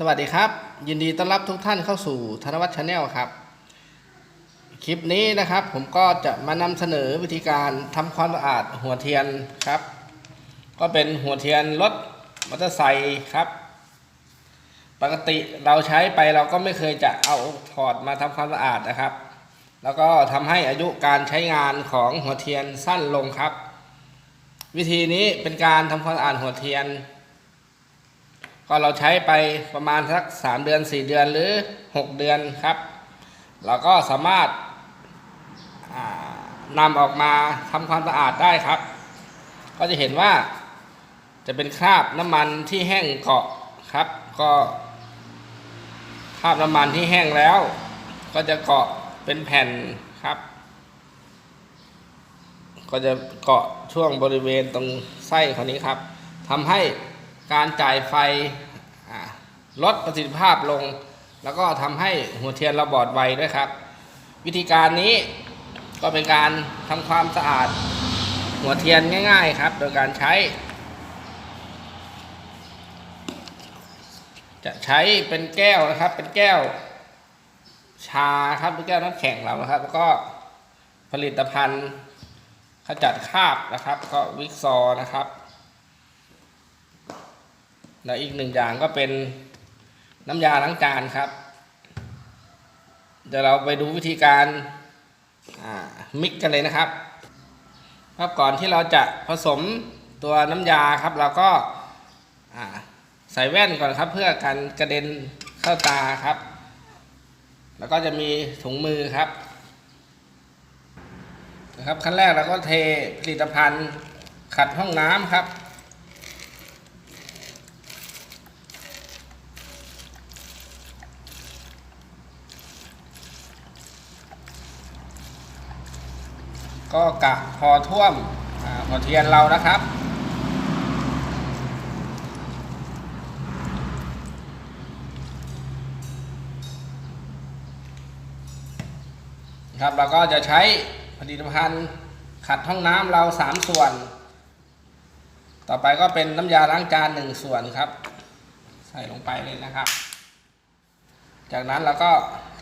สวัสดีครับ ยินดีต้อนรับทุกท่านเข้าสู่ธนวัฒน์ชาแนลครับ คลิปนี้นะครับผมก็จะมานำเสนอวิธีการทำความสะอาดหัวเทียนครับ ก็เป็นหัวเทียนรถมอเตอร์ไซค์ครับ ปกติเราใช้ไปเราก็ไม่เคยจะเอาถอดมาทำความสะอาดนะครับ แล้วก็ทำให้อายุการใช้งานของหัวเทียนสั้นลงครับ วิธีนี้เป็นการทำความสะอาดหัวเทียน ก็เราใช้ไปประมาณสักสามเดือนสี่เดือนหรือหกเดือนครับ เราก็สามารถานำออกมาทำความสะอาดได้ครับ ก็จะเห็นว่าจะเป็นคราบน้ำมันที่แห้งเกาะครับ ก็คราบน้ำมันที่แห้งแล้ว ก็จะเกาะเป็นแผ่นครับ ก็จะเกาะช่วงบริเวณตรงไส้คนนี้ครับทำให้ การจ่ายไฟลดประสิทธิภาพลง แล้วก็ทำให้หัวเทียนเราบอดไวด้วยครับ วิธีการนี้ก็เป็นการทำความสะอาดหัวเทียนง่าย ๆ ครับ โดยการใช้ จะใช้เป็นแก้วนะครับ เป็นแก้วชาครับเป็นแก้วน้ำแข็งเรานะครับ แล้วก็ผลิตภัณฑ์ขจัดคราบนะครับ ก็วิกซอนะครับ และอีกหนึ่งอย่างก็เป็นน้ำยาล้างจานครับ เดี๋ยวเราไปดูวิธีการมิกกันเลยนะครับ ครับก่อนที่เราจะผสมตัวน้ำยาครับ เราก็ใส่แว่นก่อนครับ เพื่อกันกระเด็นเข้าตาครับ แล้วก็จะมีถุงมือครับนะครับขั้นแรกเราก็เทผลิตภัณฑ์ขัดห้องน้ำครับ ก็กะพอท่วมอาพอเทียนเรานะครับ ครับเราก็จะใช้ผลิตภัณฑ์ขัดห้องน้ำเราสามส่วน ต่อไปก็เป็นน้ำยาล้างจานหนึ่งส่วนครับ ใส่ลงไปเลยนะครับ จากนั้นเราก็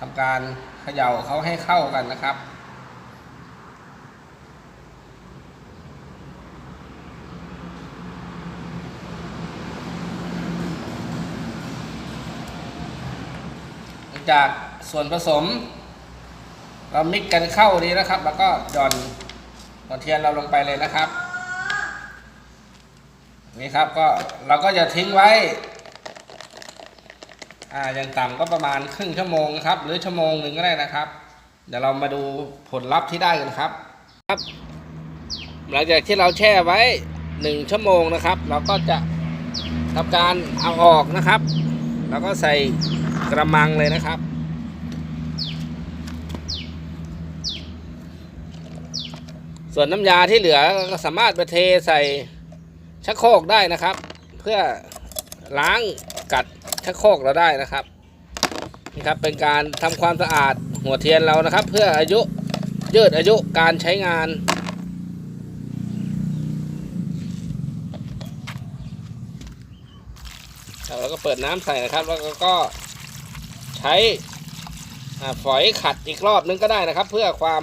ทำการเขย่าเขาให้เข้ากันนะครับ จากส่วนผสม เรามิกกันเข้าดีนะครับ แล้วก็หย่อนหัวเทียนเราลงไปเลยนะครับ นี่ครับก็เราก็จะทิ้งไว้อ่าอย่างต่ำก็ประมาณครึ่งชั่วโมงครับ หรือชั่วโมงหนึ่งก็ได้นะครับ เดี๋ยวเรามาดูผลลัพธ์ที่ได้กันครับครับ หลังจากที่เราแช่ไว้หนึ่งชั่วโมงนะครับ เราก็จะทำการเอาออกนะครับ แล้วก็ใส่ กระมังเลยนะครับ ส่วนน้ำยาที่เหลือก็สามารถไปเทใส่ชักโครกได้นะครับ เพื่อล้างกัดชักโครกเราได้นะครับนี่ครับเป็นการทำความสะอาดหัวเทียนเรานะครับ เพื่ออายุยืดอายุการใช้งานครับแล้วก็เปิดน้ำใส่นะครับ แล้วก็ ช้ฝอยขัดอีกรอบนึงก็ได้นะครับ เพื่อความ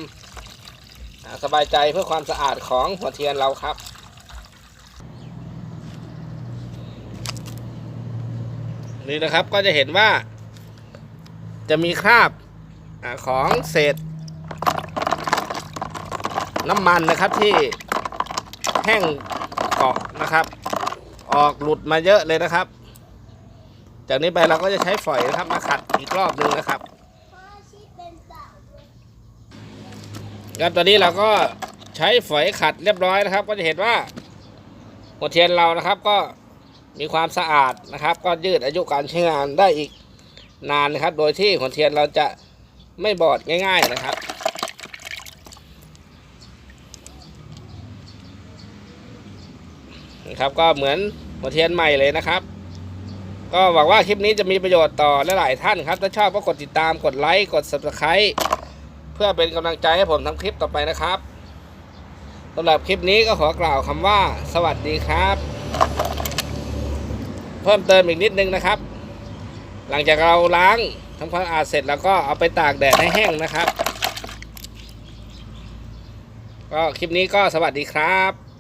สบายใจเพื่อความสะอาดของหัวเทียนเราครับนี่นะครับก็จะเห็นว่า จะมีคราบของเศษ น้ำมันนะครับที่แห้งเกาะนะครับ ออกหลุดมาเยอะเลยนะครับ จากนี้ไปเราก็จะใช้ฝอยนะครับมาขัดอีกรอบหนึงนะครับครับตอนนี้เราก็ใช้ฝอยขัดเรียบร้อยนะครับ ก็จะเห็นว่าหัวเทียนเรานะครับก็มีความสะอาดนะครับ ก็ยืดอายุการใช้งานได้อีกนานนะครับ โดยที่หัวเทียนเราจะไม่บอดง่าย ๆนะครับนะครับก็เหมือนหัวเทียนใหม่เลยนะครับ ก็หวังว่าคลิปนี้จะมีประโยชน์ต่อหลายๆท่านครับ ถ้าชอบก็กดติดตามกดไลค์กด subscribe เพื่อเป็นกำลังใจให้ผมทำคลิปต่อไปนะครับสำหรับคลิปนี้ก็ขอกล่าวคำว่า สวัสดีครับ เพิ่มเติมอีกนิดนึงนะครับ หลังจากเราล้างทำความสะอาดเสร็จแล้วก็เอาไปตากแดดให้แห้งนะครับ ก็คลิปนี้ก็สวัสดีครับ